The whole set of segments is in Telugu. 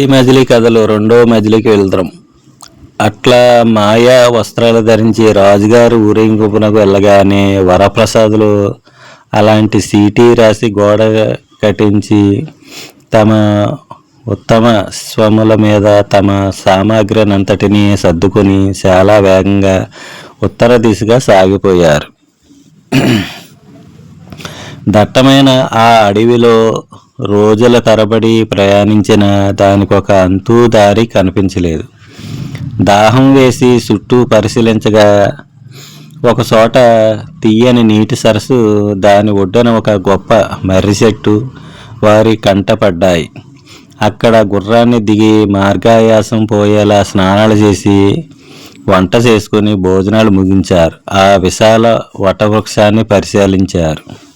బస్తీ మజిలీ కథలు రెండో మజిలీకి వెళ్తాం. అట్లా మాయా వస్త్రాలు ధరించి రాజుగారు ఊరేగింపునకు వెళ్ళగానే వరప్రసాదులు అలాంటి సీటీ రాసి గోడ కట్టించి తమ ఉత్తమ స్వముల మీద తమ సామాగ్రినంతటినీ సర్దుకొని చాలా వేగంగా ఉత్తర దిశగా సాగిపోయారు. దట్టమైన ఆ అడవిలో రోజుల తరబడి ప్రయాణించిన దానికి ఒక అంతూ దారి కనిపించలేదు. దాహం వేసి చుట్టూ పరిశీలించగా ఒక చోట తీయని నీటి సరస్సు దాని ఒడ్డున ఒక గొప్ప మర్రి చెట్టు వారి కంట పడ్డాయి. అక్కడ గుర్రాన్ని దిగి మార్గాయాసం పోయేలా స్నానాలు చేసి వంట చేసుకుని భోజనాలు ముగించారు. ఆ విశాల వటవృక్షాన్ని పరిశీలించారు.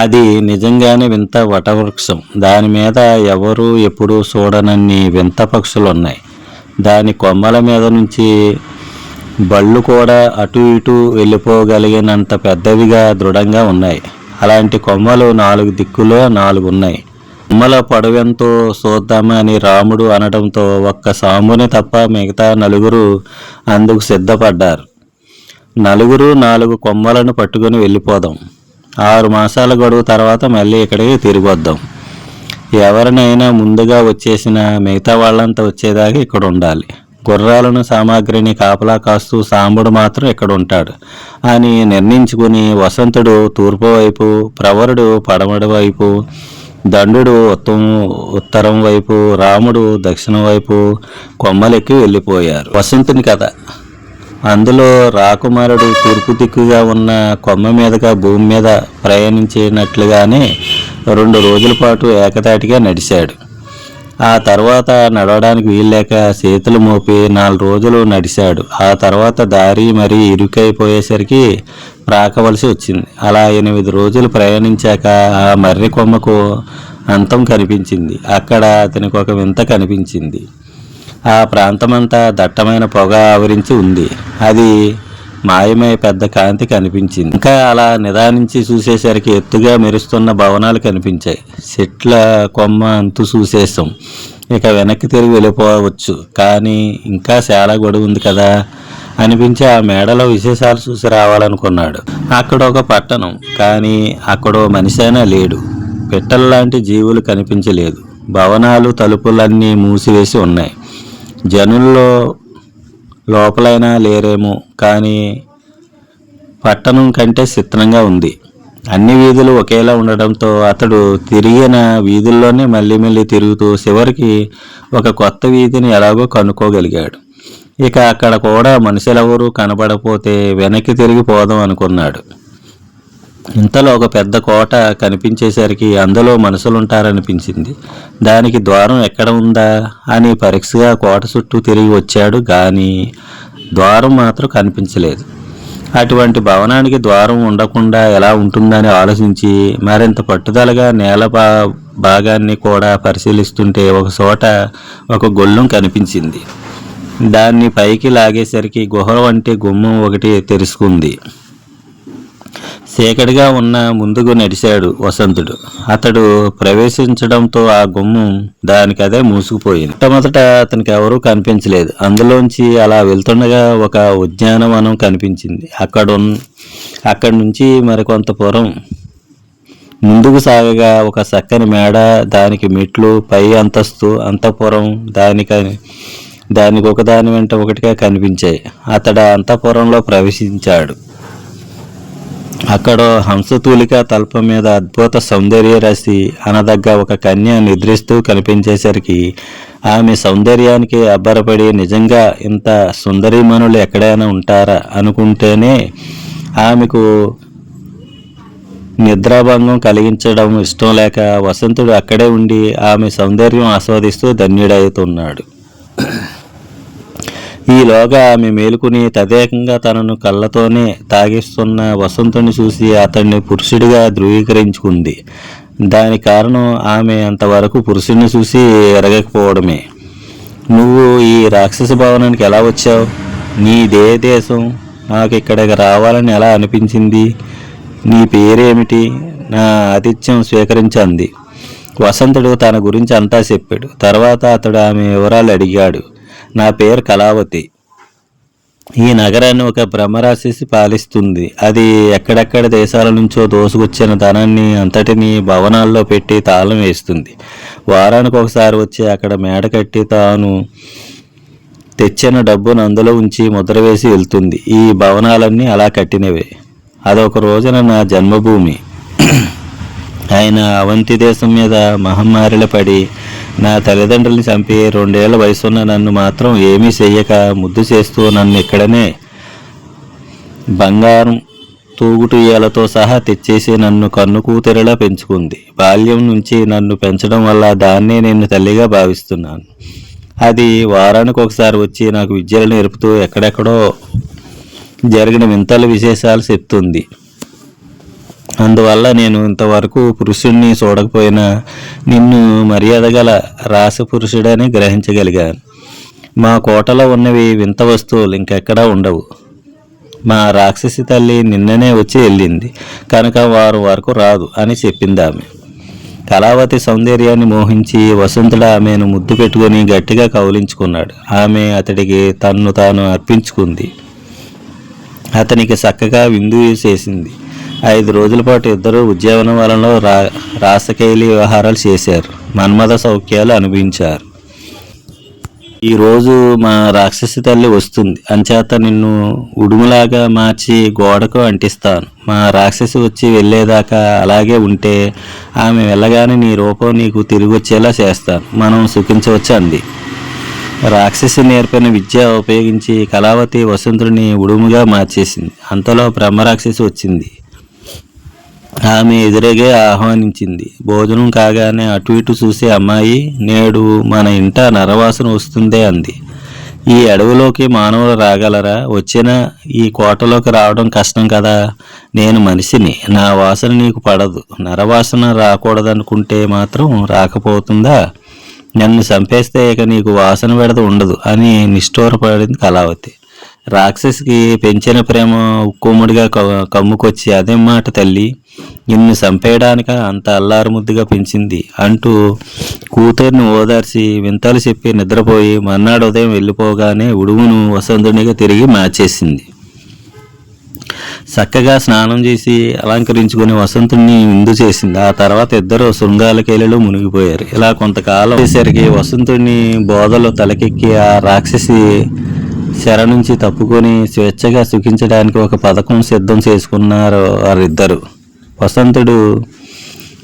అది నిజంగానే వింత వటవృక్షం. దాని మీద ఎవరు ఎప్పుడూ చూడనన్ని వింత పక్షులు ఉన్నాయి దాని కొమ్మల మీద నుంచి బళ్ళు కూడా అటు ఇటు వెళ్ళిపోగలిగినంత పెద్దవిగా దృఢంగా ఉన్నాయి. అలాంటి కొమ్మలు నాలుగు దిక్కులో నాలుగు ఉన్నాయి కొమ్మల పొడవెంతో చూద్దామని రాముడు అనడంతో ఒక్క సాంబుని తప్ప మిగతా నలుగురు అందుకు సిద్ధపడ్డారు. నలుగురు నాలుగు కొమ్మలను పట్టుకొని వెళ్ళిపోదాం. ఆరు మాసాల గడువు తర్వాత మళ్ళీ ఇక్కడికి తిరిగి వద్దాం. ఎవరినైనా ముందుగా వచ్చేసిన మిగతా వాళ్ళంతా వచ్చేదాకా ఇక్కడ ఉండాలి. గుర్రాలను సామాగ్రిని కాపలా కాస్తూ సాంబుడు మాత్రం ఇక్కడ ఉంటాడు. అని నిర్ణయించుకుని వసంతుడు తూర్పు వైపు ప్రవరుడు పడమడి వైపు దండు ఉత్తమ ఉత్తరం వైపు రాముడు దక్షిణం వైపు కొమ్మలెక్కి వెళ్ళిపోయారు. వసంతుని కథ. అందులో రాకుమారుడు తూర్పు దిక్కుగా ఉన్న కొమ్మ మీదుగా భూమి మీద ప్రయాణించినట్లుగానే రెండు రోజుల పాటు ఏకతాటిగా నడిచాడు. ఆ తర్వాత నడవడానికి వీల్లేక చేతులు మోపి నాలుగు రోజులు నడిచాడు. ఆ తర్వాత దారి మరీ ఇరుకైపోయేసరికి రాకవలసి వచ్చింది. అలా ఎనిమిది రోజులు ప్రయాణించాక ఆ మర్రి కొమ్మకు అంతం కనిపించింది. అక్కడ అతనికి ఒక వింత కనిపించింది. ఆ ప్రాంతమంతా దట్టమైన పొగ ఆవరించి ఉంది. అది మాయమై పెద్ద కాంతి కనిపించింది. ఇంకా అలా నిదానించి చూసేసరికి ఎత్తుగా మెరుస్తున్న భవనాలు కనిపించాయి. చెట్ల కొమ్మ అంతు చూసేసాం ఇక వెనక్కి తిరిగి వెళ్ళిపోవచ్చు. కానీ ఇంకా చాలా గొడవ ఉంది కదా అనిపించి ఆ మేడలో విశేషాలు చూసి రావాలనుకున్నాడు. అక్కడ ఒక పట్టణం. కానీ అక్కడో మనిషి అయినా లేడు. పిట్టల్లాంటి జీవులు కనిపించలేదు. భవనాలు తలుపులన్నీ మూసివేసి ఉన్నాయి. జనుల్లో లోపలైనా లేరేమో కానీ పట్టణం కంటే చిత్రంగా ఉంది. అన్ని వీధులు ఒకేలా ఉండడంతో అతడు తిరిగిన వీధుల్లోనే మళ్ళీ మళ్ళీ తిరుగుతూ చివరికి ఒక కొత్త వీధిని ఎలాగో కనుక్కోగలిగాడు. ఇక అక్కడ కూడా మనుషులెవరూ కనపడపోతే వెనక్కి తిరిగి పోదాం అనుకున్నాడు. ఇంతలో ఒక పెద్ద కోట కనిపించేసరికి అందులో మనుషులుంటారనిపించింది దానికి ద్వారం ఎక్కడ ఉందా? అని పరీక్షగా కోట చుట్టూ తిరిగి వచ్చాడు కానీ ద్వారం మాత్రం కనిపించలేదు. అటువంటి భవనానికి ద్వారం ఉండకుండా ఎలా ఉంటుందని ఆలోచించి మరింత పట్టుదలగా నేల భా భాగాన్ని కూడా పరిశీలిస్తుంటే ఒక చోట ఒక గొల్లం కనిపించింది. దాన్ని పైకి లాగేసరికి గుహ వంటి గుమ్మం ఒకటి తెరుచుకుంది. చీకటిగా ఉన్న ముందుకు నడిచాడు వసంతుడు. అతడు ప్రవేశించడంతో ఆ గుమ్మం దానికి అదే మూసుకుపోయింది. మొట్టమొదట అతనికి ఎవరూ కనిపించలేదు. అందులోంచి అలా వెళ్తుండగా ఒక ఉద్యానవనం కనిపించింది. అక్కడ అక్కడి నుంచి మరికొంత పురం. ముందుకు సాగగా ఒక చక్కని మేడ దానికి మెట్లు పై అంతస్తు అంతఃపురం దానికని దానికి ఒకదాని వెంట ఒకటిగా కనిపించాయి. అతడు అంతఃపురంలో ప్రవేశించాడు. అక్కడ హంసతూలిక తల్ప మీద అద్భుత సౌందర్య రాశి అనదగ్గ ఒక కన్య నిద్రిస్తూ కనిపించేసరికి ఆమె సౌందర్యానికి అబ్బరపడి నిజంగా ఇంత సుందరీమణులు ఎక్కడైనా ఉంటారా అనుకుంటేనే ఆమెకు నిద్రాభంగం కలిగించడం ఇష్టం లేక వసంతుడు అక్కడే ఉండి ఆమె సౌందర్యం ఆస్వాదిస్తూ ధన్యుడవుతున్నాడు. ఈలోగా ఆమె మేలుకుని తదేకంగా తనను కళ్ళతోనే తాగిస్తున్న వసంతుని చూసి అతన్ని పురుషుడిగా ధృవీకరించుకుంది. దాని కారణం ఆమె అంతవరకు పురుషుడిని చూసి ఎరగకపోవడమే. నువ్వు ఈ రాక్షస భవనానికి ఎలా వచ్చావు? నీదే దేశం నాకు ఇక్కడికి రావాలని ఎలా అనిపించింది? నీ పేరేమిటి? నా ఆతిథ్యం స్వీకరించంది. వసంతుడు తన గురించి అంతా చెప్పాడు. తర్వాత అతడు ఆమె వివరాలు అడిగాడు. నా పేరు కళావతి. ఈ నగరాన్ని ఒక భ్రమరాశిసి పాలిస్తుంది. అది ఎక్కడెక్కడ దేశాల నుంచో దోసుకొచ్చిన ధనాన్ని అంతటిని భవనాల్లో పెట్టి తాళం వేస్తుంది. వారానికి ఒకసారి వచ్చి అక్కడ మేడ కట్టి తాను తెచ్చిన డబ్బును అందులో ఉంచి ముద్ర వేసి వెళ్తుంది. ఈ భవనాలన్నీ అలా కట్టినవే. అదొక రోజున నా జన్మభూమి. ఆయన అవంతి దేశం మీద మహమ్మారిలో పడి నా తల్లిదండ్రుల్ని చంపి రెండేళ్ళ వయసున్న నన్ను మాత్రం ఏమీ చెయ్యక ముద్దు చేస్తూ నన్ను ఇక్కడనే బంగారం తూగుటుయ్యాలతో సహా తెచ్చేసి నన్ను కన్ను కూతురిలా పెంచుకుంది. బాల్యం నుంచి నన్ను పెంచడం వల్ల దాన్నే నేను తల్లిగా భావిస్తున్నాను. అది వారానికి ఒకసారి వచ్చి నాకు విద్యలు నేర్పుతూ ఎక్కడెక్కడో జరిగిన వింతల విశేషాలు చెప్తుంది. అందువల్ల నేను ఇంతవరకు పురుషుణ్ణి చూడకపోయినా నిన్ను మర్యాద గల రాస పురుషుడని గ్రహించగలిగాను. మా కోటలో ఉన్నవి వింత వస్తువులు ఇంకెక్కడా ఉండవు. మా రాక్షసి తల్లి నిన్ననే వచ్చి వెళ్ళింది. కనుక వారు వరకు రాదు అని చెప్పింది ఆమె. కళావతి సౌందర్యాన్ని మోహించి వసంతుడు ఆమెను ముద్దు పెట్టుకొని గట్టిగా కౌలించుకున్నాడు. ఆమె అతడికి తన్ను తాను అర్పించుకుంది. అతనికి చక్కగా విందు చేసింది. ఐదు రోజుల పాటు ఇద్దరు ఉద్యానవనంలో రా రాసకైలి వ్యవహారాలు చేశారు. మన్మథ సౌఖ్యాలు అనుభవించారు. ఈరోజు మా రాక్షసి తల్లి వస్తుంది. అంచేత నిన్ను ఉడుములాగా మార్చి గోడకు అంటిస్తాను. మా రాక్షసి వచ్చి వెళ్ళేదాకా అలాగే ఉంటే ఆమె వెళ్ళగానే నీ రూపం నీకు తిరిగి వచ్చేలా చేస్తాను. మనం సుఖించవచ్చు అంది రాక్షసి నేర్పిన విద్య ఉపయోగించి కళావతి వసంతుడిని ఉడుముగా మార్చేసింది. అంతలో బ్రహ్మరాక్షసి వచ్చింది. ఆమె ఎదురేగే ఆహ్వానించింది. భోజనం కాగానే అటు ఇటు చూసే అమ్మాయి నేడు మన ఇంట నరవాసన వస్తుందే అంది. ఈ అడవిలోకి మానవులు రాగలరా? వచ్చిన ఈ కోటలోకి రావడం కష్టం కదా. నేను మనిషిని. నా వాసన నీకు పడదు. నరవాసన రాకూడదనుకుంటే మాత్రం రాకపోతుందా? నన్ను చంపేస్తే ఇక నీకు వాసన పెడద ఉండదు అని నిష్ఠూరపడింది కళావతి. రాక్షసికి పెంచిన ప్రేమ ఉక్కుముడిగా క- కమ్ముకొచ్చి అదే మాట తల్లి నిన్ను చంపేయడానిక? అంత అల్లారు ముద్దుగా పెంచింది. అంటూ కూతుర్ని ఓదార్చి వింతలు చెప్పి నిద్రపోయి మర్నాడు ఉదయం వెళ్ళిపోగానే ఉడుమును వసంతునిగా తిరిగి మార్చేసింది. చక్కగా స్నానం చేసి అలంకరించుకుని వసంతుణ్ణి విందు చేసింది. ఆ తర్వాత ఇద్దరు శృంగాల మునిగిపోయారు. ఇలా కొంతకాలం వచ్చేసరికి వసంతుడిని బోధలో తలకెక్కి ఆ రాక్షసి చెర నుంచి తప్పుకొని స్వేచ్ఛగా సుఖించడానికి ఒక పథకం సిద్ధం చేసుకున్నారు వారిద్దరు. వసంతుడు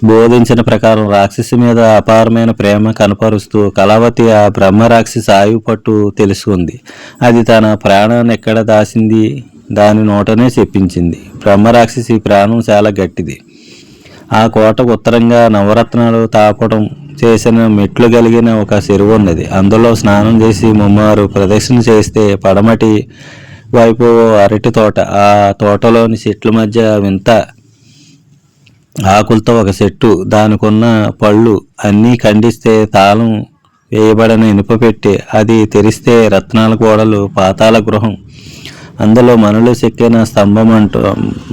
బోధించిన ప్రకారం రాక్షసి మీద అపారమైన ప్రేమ కనపరుస్తూ కళావతి ఆ బ్రహ్మ రాక్షసి ఆయువు పట్టు తెలుసుకుంది. అది తన ప్రాణాన్ని ఎక్కడ దాసింది? దాని నోటనే చెప్పించింది. బ్రహ్మ రాక్షసి ప్రాణం చాలా గట్టిది. ఆ కోటకు ఉత్తరంగా నవరత్నాలు తాపడం చేసిన మెట్లు కలిగిన ఒక చెరువు ఉన్నది. అందులో స్నానం చేసి ముమ్మారు ప్రదక్షిణ చేస్తే పడమటి వైపు అరటి తోట. ఆ తోటలోని చెట్ల మధ్య వింత ఆకులతో ఒక చెట్టు. దానికున్న పళ్ళు అన్నీ ఖండిస్తే తాళం వేయబడిన ఇనుప పెట్టి అది తెరిస్తే రత్నాల గోడలు పాతాల గృహం. అందులో మనలో చెక్కిన స్తంభం అంటూ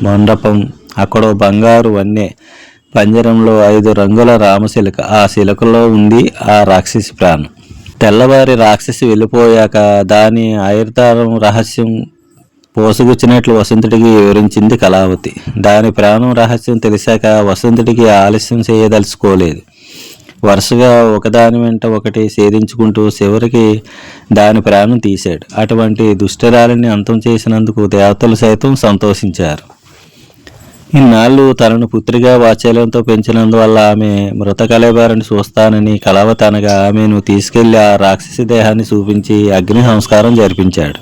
మండపం అక్కడ బంగారు వన్నె. పంజరంలో ఐదు రంగుల రామశిలక ఆ శిలకలో ఉంది ఆ రాక్షసి ప్రాణం. తెల్లవారి రాక్షసి వెళ్ళిపోయాక దాని ఆయుర్దారం రహస్యం పోసుగుచ్చినట్లు వసంతుడికి వివరించింది కళావతి. దాని ప్రాణం రహస్యం తెలిసాక వసంతుడికి ఆలస్యం చేయదలుచుకోలేదు. వరుసగా ఒకదాని వెంట ఒకటి సేధించుకుంటూ చివరికి దాని ప్రాణం తీశాడు. అటువంటి దుష్టరాలిని అంతం చేసినందుకు దేవతలు సైతం సంతోషించారు. ఇన్నాళ్ళు తనను పుత్రిగా వాత్సల్యంతో పెంచినందువల్ల ఆమె మృత కళేబారిని చూస్తానని కలవత అనగా ఆమెను తీసుకెళ్ళి ఆ రాక్షసి దేహాన్ని చూపించి అగ్ని సంస్కారం జరిపించాడు.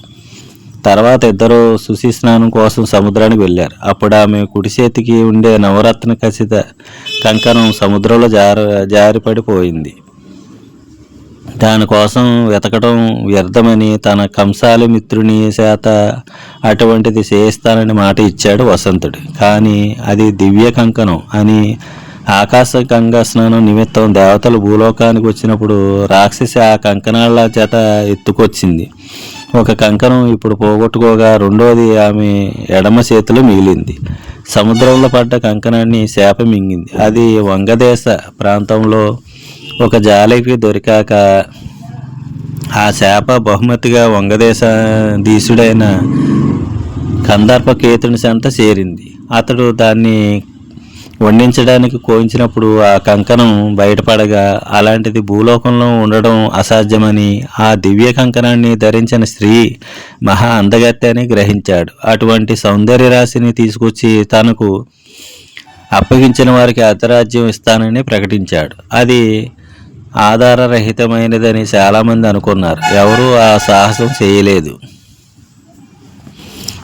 తర్వాత ఇద్దరు సుశీ స్నానం కోసం సముద్రానికి వెళ్ళారు. అప్పుడు ఆమె కుడి చేతికి ఉండే నవరత్న కసిత కంకణం సముద్రంలో జార జారిపడిపోయింది. దానికోసం వెతకడం వ్యర్థమని తన కంసాలి మిత్రుని చేత అటువంటిది చేయిస్తానని మాట ఇచ్చాడు వసంతుడు. కానీ అది దివ్య కంకణం అని ఆకాశ గంగా స్నానం నిమిత్తం దేవతలు భూలోకానికి వచ్చినప్పుడు రాక్షసి ఆ కంకణాల చేత ఎత్తుకొచ్చింది. ఒక కంకణం ఇప్పుడు పోగొట్టుకోగా రెండోది ఆమె ఎడమ చేతిలో మిగిలింది. సముద్రంలో పడ్డ కంకణాన్ని శాప మింగింది అది వంగదేశ ప్రాంతంలో ఒక జాలికి దొరికాక ఆ శాప బహుమతిగా వంగదేశ దీసుడైన కందర్ప కేతుని సంత చేరింది. అతడు దాన్ని వండించడానికి కోయించినప్పుడు ఆ కంకణం బయటపడగా అలాంటిది భూలోకంలో ఉండడం అసాధ్యమని ఆ దివ్య కంకణాన్ని ధరించిన స్త్రీ మహా అందగత్తె అని గ్రహించాడు. అటువంటి సౌందర్య రాశిని తీసుకొచ్చి తనకు అప్పగించిన వారికి అర్ధరాజ్యం ఇస్తానని ప్రకటించాడు. అది ఆధారరహితమైనదని చాలామంది అనుకున్నారు. ఎవరూ ఆ సాహసం చేయలేదు.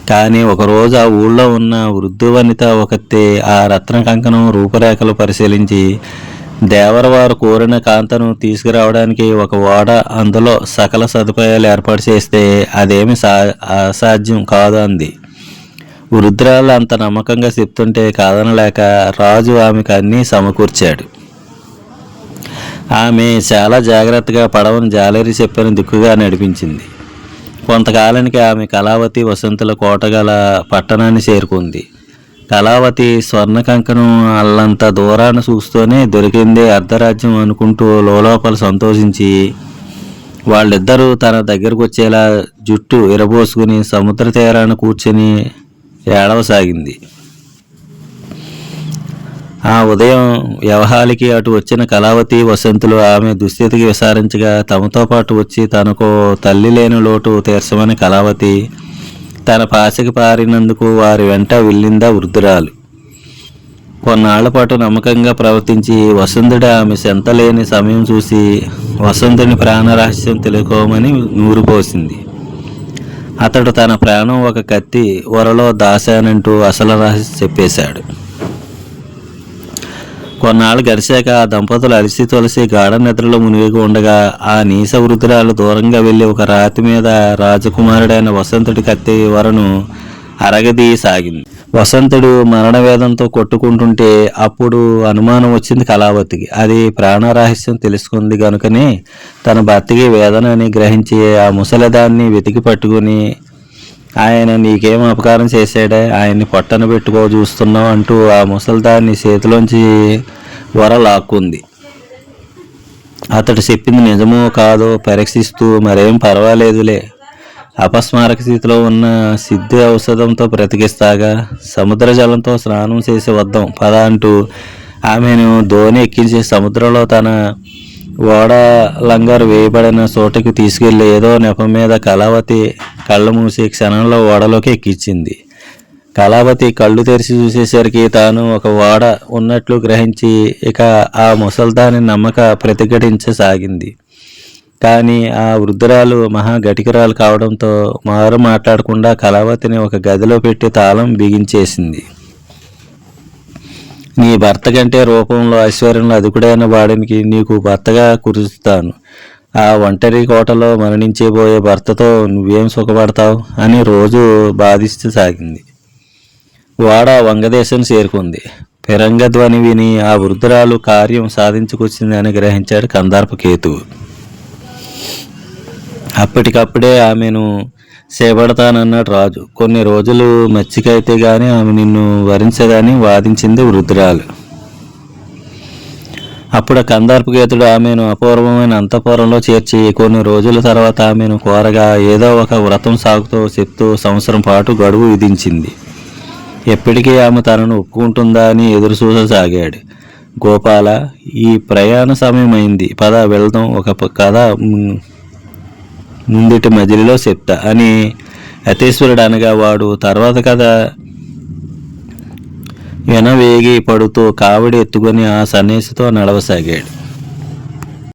కానీ ఒకరోజు ఆ ఊళ్ళో ఉన్న వృద్ధువనిత ఒకతే ఆ రత్న కంకణం రూపురేఖలు పరిశీలించి దేవరవారు కోరిన కాంతను తీసుకురావడానికి ఒక ఓడ అందులో సకల సదుపాయాలు ఏర్పాటు చేస్తే అదేమి సా అసాధ్యం కాదు అంది. వృద్ధురాలు అంత నమ్మకంగా చెప్తుంటే కాదనలేక రాజు ఆమెకు అన్నీ సమకూర్చాడు. ఆమె చాలా జాగ్రత్తగా పడవను జాలరి చెప్పిన దిక్కుగా నడిపించింది. కొంతకాలానికి ఆమె కళావతి వసంతుల కోటగల పట్టణాన్ని చేరుకుంది. కళావతి స్వర్ణ కంకణం అల్లంత దూరాన్ని చూస్తూనే దొరికిందే అర్ధరాజ్యం అనుకుంటూ లోపల సంతోషించి వాళ్ళిద్దరూ తన దగ్గరకు వచ్చేలా జుట్టు విరబోసుకుని సముద్ర తీరాన కూర్చొని ఏడవసాగింది. ఆ ఉదయం వ్యవహాలికి అటు వచ్చిన కళావతి వసంతులు ఆమె దుస్థితికి విసారించగా తమతో పాటు వచ్చి తనకు తల్లి లేని లోటు తీర్చమని కళావతి తన పాశకి పారినందుకు వారి వెంట వెళ్ళిందా వృద్ధురాలు. కొన్నాళ్ళ పాటు నమ్మకంగా ప్రవర్తించి వసంతుడు ఆమె సెంత లేని సమయం చూసి వసంతుని ప్రాణరహస్యం తెలుకోమని నూరిపోసింది అతడు తన ప్రాణం ఒక కత్తి వరలో దాశానంటూ అసలు రహస్యం చెప్పేశాడు. కొన్నాళ్ళు గడిచాక ఆ దంపతులు అలిసి తులసి గాఢ నిద్రలో మునిగి ఉండగా ఆ నీస వృద్ధురాలు దూరంగా వెళ్ళి ఒక రాతి మీద రాజకుమారుడైన వసంతుడి కత్తి వరను అరగదీయసాగింది వసంతుడు మరణ వేదంతో కొట్టుకుంటుంటే అప్పుడు అనుమానం వచ్చింది కళావతికి. అది ప్రాణరహస్యం తెలుసుకుంది గనుకనే తన భర్తకి వేదనని గ్రహించి ఆ ముసలిదాన్ని వెతికి పట్టుకుని ఆయన నీకేం అపకారం చేశాడే? ఆయన్ని పొట్టన పెట్టుకో చూస్తున్నావు అంటూ ఆ ముసల్దాన్ని చేతిలోంచి వర లాక్కుంది. అతడు చెప్పింది నిజమో కాదో పరీక్షిస్తూ మరేం పర్వాలేదులే. అపస్మారక స్థితిలో ఉన్న సిద్ధి ఔషధంతో బ్రతికిస్తాగా. సముద్ర జలంతో స్నానం చేసి వద్దాం పద అంటూ ఆమెను ధోని ఎక్కించి సముద్రంలో తన ఓడ లంగారు వేయబడిన చోటకి తీసుకెళ్ళి ఏదో నెపం మీద కళావతి కళ్ళు మూసి క్షణంలో ఓడలోకి ఎక్కించింది. కళావతి కళ్ళు తెరిచి చూసేసరికి తాను ఒక ఓడ ఉన్నట్లు గ్రహించి ఇక ఆ ముసల్దాని నమ్మక ప్రతిఘటించసాగింది. కానీ ఆ వృద్ధురాలు మహాగటికిరాలు కావడంతో మారు మాట్లాడకుండా కళావతిని ఒక గదిలో పెట్టి తాళం బిగించేసింది. నీ భర్త కంటే రూపంలో ఐశ్వర్యంలో అధికుడైన వాడికి నీకు భర్తగా కురుస్తాను ఆ ఒంటరి కోటలో మరణించేబోయే భర్తతో నువ్వేం సుఖపడతావు అని రోజు బాధిస్తూ సాగింది. వాడ వంగదేశం చేరుకుంది. ఫిరంగ ధ్వని విని ఆ వృద్ధురాలు కార్యం సాధించుకొచ్చింది అని గ్రహించాడు కందార్పకేతువు అప్పటికప్పుడే ఆమెను చేపడతానన్నాడు రాజు. కొన్ని రోజులు మచ్చికైతే గాని ఆమె నిన్ను వరించదని వాదించింది వృద్ధురాలు. అప్పుడు కందార్పగేతుడు ఆమెను అపూర్వమైన అంతఃపురంలో చేర్చి కొన్ని రోజుల తర్వాత ఆమెను కోరగా ఏదో ఒక వ్రతం సాగుతూ చెప్తూ సంవత్సరం పాటు గడువు విధించింది. ఎప్పటికీ ఆమె తనను ఒప్పుకుంటుందా అని ఎదురు చూససాగాడు. గోపాల ఈ ప్రయాణ సమయమైంది. పద వెళ్దాం ఒక కథ ముందుటి మజిలిలో చెప్తా అని యతీశ్వరుడు అనగా వాడు తర్వాత కథ వెనవేగి పడుతూ కావిడి ఎత్తుకొని ఆ సన్యాసితో నడవసాగాడు.